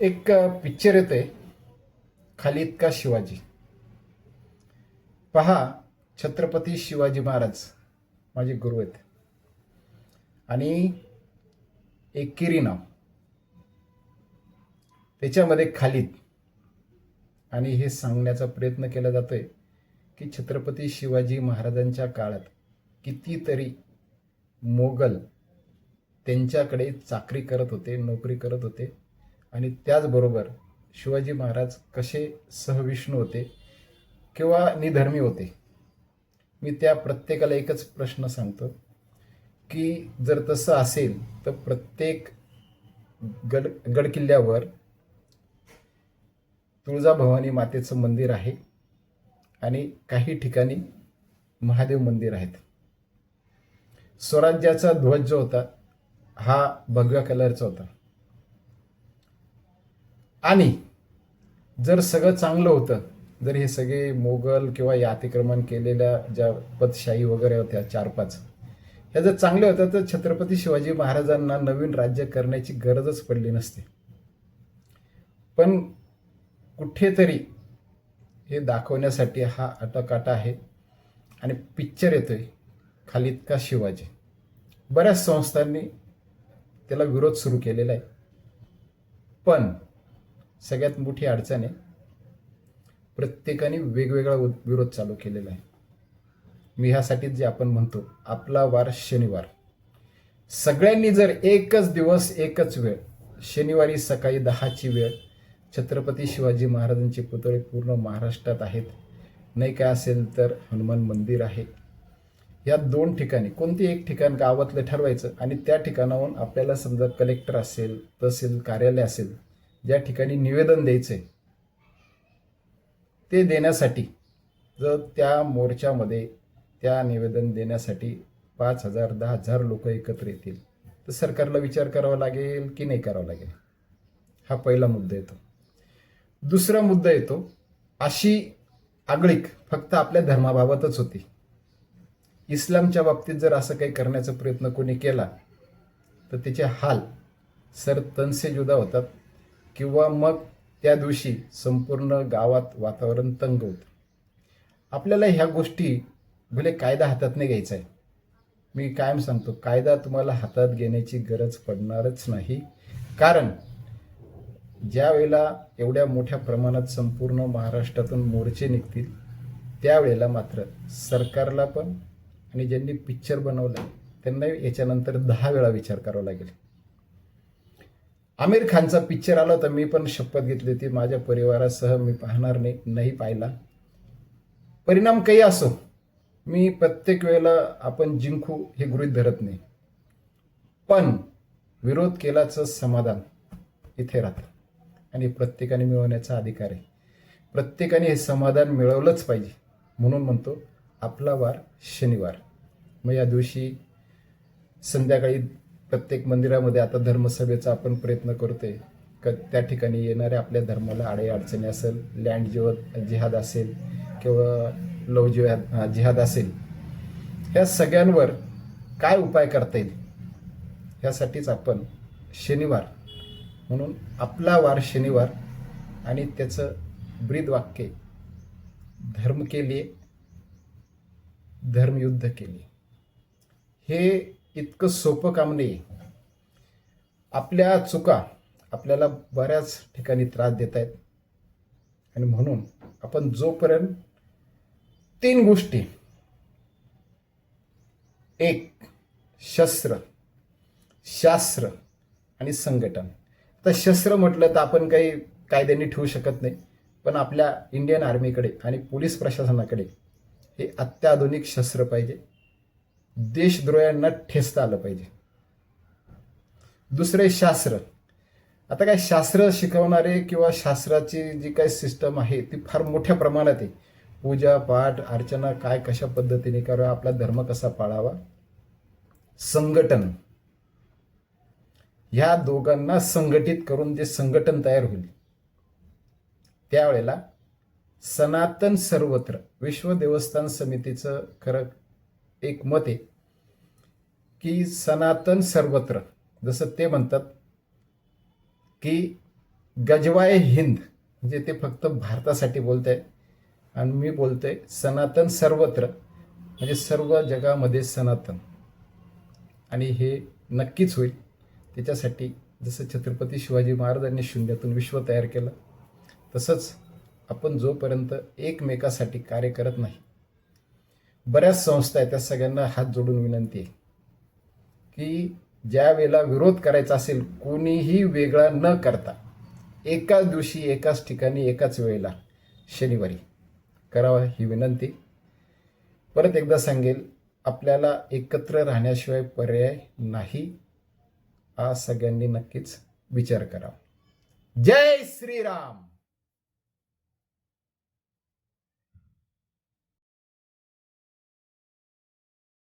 एक पिक्चर येते खालिद का शिवाजी? पहा छत्रपती शिवाजी महाराज माझे गुरु आहेत. आणि एकेरी नाव. त्याच्यामध्ये खालिद. आणि हे सांगण्याचा प्रयत्न केला जातोय की छत्रपती शिवाजी महाराजांच्या काळात कितीतरी मोगल त्यांच्याकडे चाकरी करत होते नोकरी करत होते. आणि त्याचबरोबर शिवाजी महाराज कसे सहविष्णू होते किंवा निधर्मी होते? मी त्या प्रत्येकाला एकच प्रश्न सांगतो की जर तसं असेल तर प्रत्येक गड गडकिल्ल्यावर तुळजाभवानी मातेचं मंदिर आहे आणि काही ठिकाणी महादेव मंदिर आहेत. स्वराज्याचा ध्वज जो होता हा भगव्या कलरचा होता. आणि जर सगळं चांगलं होतं जर हे सगळे मोगल किंवा या अतिक्रमण केलेल्या ज्या पदशाही वगैरे होत्या चार पाच ह्या जर चांगल्या होत्या तर छत्रपती शिवाजी महाराजांना नवीन राज्य करण्याची गरजच पडली नसते. पण कुठेतरी हे दाखवण्यासाठी हा अटकाटा आहे आणि पिक्चर येतोय खालीद का शिवाजी. बऱ्याच संस्थांनी त्याला विरोध सुरू केलेला आहे. पण सगळ्यात मोठी अडचण आहे. प्रत्येकाने वेगवेगळा विरोध चालू केलेला आहे. मी ह्यासाठी जे आपण म्हणतो आपला वार शनिवार. सगळ्यांनी जर एकच दिवस एकच वेळ शनिवारी सकाळी दहाची वेळ छत्रपती शिवाजी महाराजांचे पुतळे पूर्ण महाराष्ट्रात आहेत. नाही काय असेल तर हनुमान मंदिर आहे. या दोन ठिकाणी कोणती एक ठिकाण गावातलं ठरवायचं आणि त्या ठिकाणाहून आपल्याला समजा कलेक्टर असेल तहसील कार्यालय असेल ज्या ठिकाणी निवेदन द्यायचं आहे ते देण्यासाठी जर त्या मोर्चामध्ये त्या निवेदन देण्यासाठी पाच हजार दहा हजार लोक एकत्र येतील तर सरकारला विचार करावा लागेल की नाही करावा लागेल? हा पहिला मुद्दा येतो. दुसरा मुद्दा येतो अशी आगळीक फक्त आपल्या धर्माबाबतच होती. इस्लामच्या बाबतीत जर असं काही करण्याचा प्रयत्न कोणी केला तर त्याचे हाल सर तनसे जुदा होतात. किंवा मग त्या दिवशी संपूर्ण गावात वातावरण तंग होतं. आपल्याला ह्या गोष्टी भले कायदा हातात नाही घ्यायचा आहे. मी कायम सांगतो कायदा तुम्हाला हातात घेण्याची गरज पडणारच नाही. कारण ज्या वेळेला एवढ्या मोठ्या प्रमाणात संपूर्ण महाराष्ट्रातून मोर्चे निघतील त्यावेळेला मात्र सरकारला पण आणि ज्यांनी पिक्चर बनवलं त्यांना याच्यानंतर दहा वेळा विचार करावा लागेल. आमिर खानचा पिक्चर आला होता मी पण शपथ घेतली होती. माझ्या परिवारासह मी पाहणार नाही नाही पाहिला. परिणाम काही असो मी प्रत्येक वेळेला आपण जिंकू हे गृहीत धरत नाही. पण विरोध केल्याचं समाधान इथे राहतं. आणि प्रत्येकाने मिळवण्याचा अधिकार आहे. प्रत्येकाने हे समाधान मिळवलंच पाहिजे. म्हणून म्हणतो आपला वार शनिवार. मग या दिवशी संध्याकाळी प्रत्येक मंदिरामध्ये आता धर्मसभेचा आपण प्रयत्न करतोय. क त्या ठिकाणी येणाऱ्या आपल्या धर्माला आडे अडचणी असेल लँड जिव जिहाद असेल किंवा लव जिहाद जिहाद असेल ह्या सगळ्यांवर काय उपाय करता येईल? ह्यासाठीच आपण शनिवार म्हणून आपला वार शनिवार आणि त्याचं ब्रीद वाक्य धर्म केले धर्मयुद्ध केले हे इतकं सोपं काम नाही. आपल्या चुका आपल्याला बऱ्याच ठिकाणी त्रास देत आहेत. आणि म्हणून आपण जोपर्यंत तीन गोष्टी एक शस्त्र शास्त्र आणि संघटन. तर शस्त्र म्हटलं तर आपण काही कायद्याने ठेवू शकत नाही. पण आपल्या इंडियन आर्मीकडे आणि पोलीस प्रशासनाकडे हे अत्याधुनिक शस्त्र पाहिजे. देशद्रोह्यांना ठेचता आलं पाहिजे. दुसरे शास्त्र. आता काय शास्त्र शिकवणारे किंवा शास्त्राची जी काही सिस्टम आहे ती फार मोठ्या प्रमाणात आहे. पूजा पाठ अर्चना काय कशा पद्धतीने करावा आपला धर्म कसा पाळावा? संघटन. ह्या दोघांना संघटित करून जे संघटन तयार होईल त्यावेळेला सनातन सर्वत्र विश्व देवस्थान समितीचं खरं एक मत आहे की सनातन सर्वत्र जसं ते म्हणतात की गजवाय हिंद म्हणजे ते फक्त भारतासाठी बोलत आहे आणि मी बोलतोय सनातन सर्वत्र म्हणजे सर्व जगामध्ये सनातन. आणि हे नक्कीच होईल. त्याच्यासाठी जसं छत्रपती शिवाजी महाराजांनी शून्यातून विश्व तयार केलं तसंच आपण जोपर्यंत एकमेकासाठी कार्य करत नाही बऱ्याच संस्था आहेत त्या सगळ्यांना हात जोडून विनंती आहे की ज्या वेळेला विरोध करायचा असेल कोणीही वेगळा न करता एकाच दिवशी एकाच ठिकाणी एकाच वेळेला शनिवारी करावा ही विनंती. परत एकदा सांगेल आपल्याला एकत्र राहण्याशिवाय पर्याय नाही. हा सगळ्यांनी नक्कीच विचार करावा. जय श्रीराम!